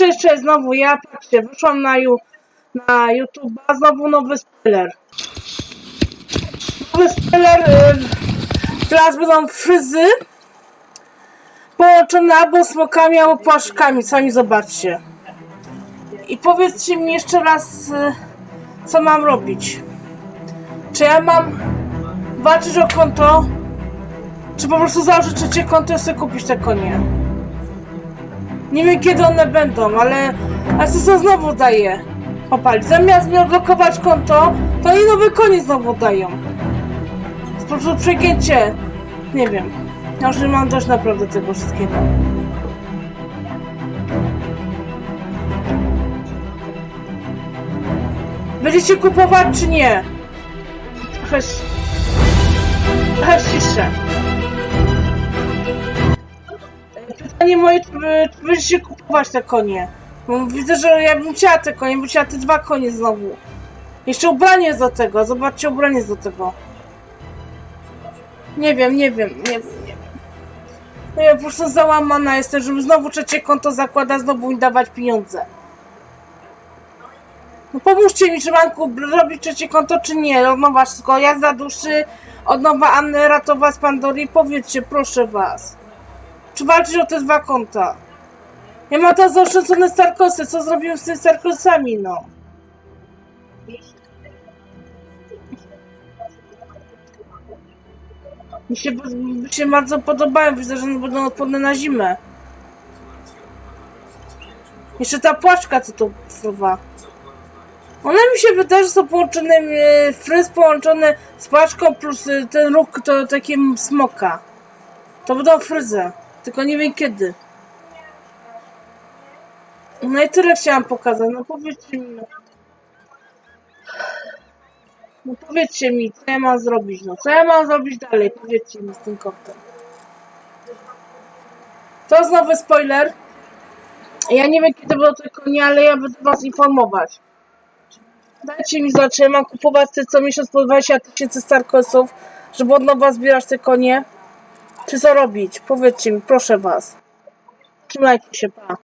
jeszcze, jeszcze, znowu, ja patrzcie, wyszłam na, ju, na YouTube, a znowu nowy spoiler. Nowy spoiler, y, teraz będą fryzy połączone albo smokami, albo płaszczkami, sami zobaczcie. I powiedzcie mi jeszcze raz, y, co mam robić. Czy ja mam walczyć o konto, czy po prostu założyć trzecie konto i sobie kupić te konie? Nie wiem kiedy one będą, ale SSO znowu daje popalić. Zamiast mi odblokować konto, to oni nowy koniec znowu dają. Po prostu przegięcie. Nie wiem. Ja już mam dość naprawdę tego wszystkiego. Będziecie kupować czy nie? Trochę, ś- trochę Pytanie moje, czy, wy- czy będziecie kupować te konie? Bo widzę, że ja bym chciała te konie, bym chciała te dwa konie znowu. Jeszcze ubranie jest do tego, zobaczcie, ubranie jest do tego. Nie wiem, nie wiem, nie wiem, nie wiem. Nie wiem, po prostu załamana jestem, żeby znowu trzecie konto zakładać, znowu mi dawać pieniądze. No pomóżcie mi, czy mam kup- robić trzecie konto, czy nie. Od nowa wszystko, jazda duszy, od nowa Anny ratować z Pandory. Powiedzcie, proszę was. Czy walczyć o te dwa konta? Ja mam teraz zaoszczędzone Starkosy. Co zrobiłem z tymi Starkosami, no? Mi się, mi się bardzo podobają. Widzę, że one będą odporne na zimę. Jeszcze ta płaczka, co tu fruwa. One mi się wydaje, że są połączone, e, fryz połączone z płaczką plus e, ten róg to takim smoka. To będą fryzy. Tylko nie wiem kiedy. No i tyle chciałam pokazać. No powiedzcie mi. No, no powiedzcie mi, co ja mam zrobić. No co ja mam zrobić dalej? Powiedzcie mi z tym kotem. To znowu spoiler. Ja nie wiem kiedy będą te konie, ale ja będę was informować. Dajcie mi znać, ja mam kupować te co miesiąc po 20 tysięcy Starkosów, żeby od nowa zbierać te konie. Czy co robić? Powiedzcie mi, proszę was. Trzymajcie się, pa.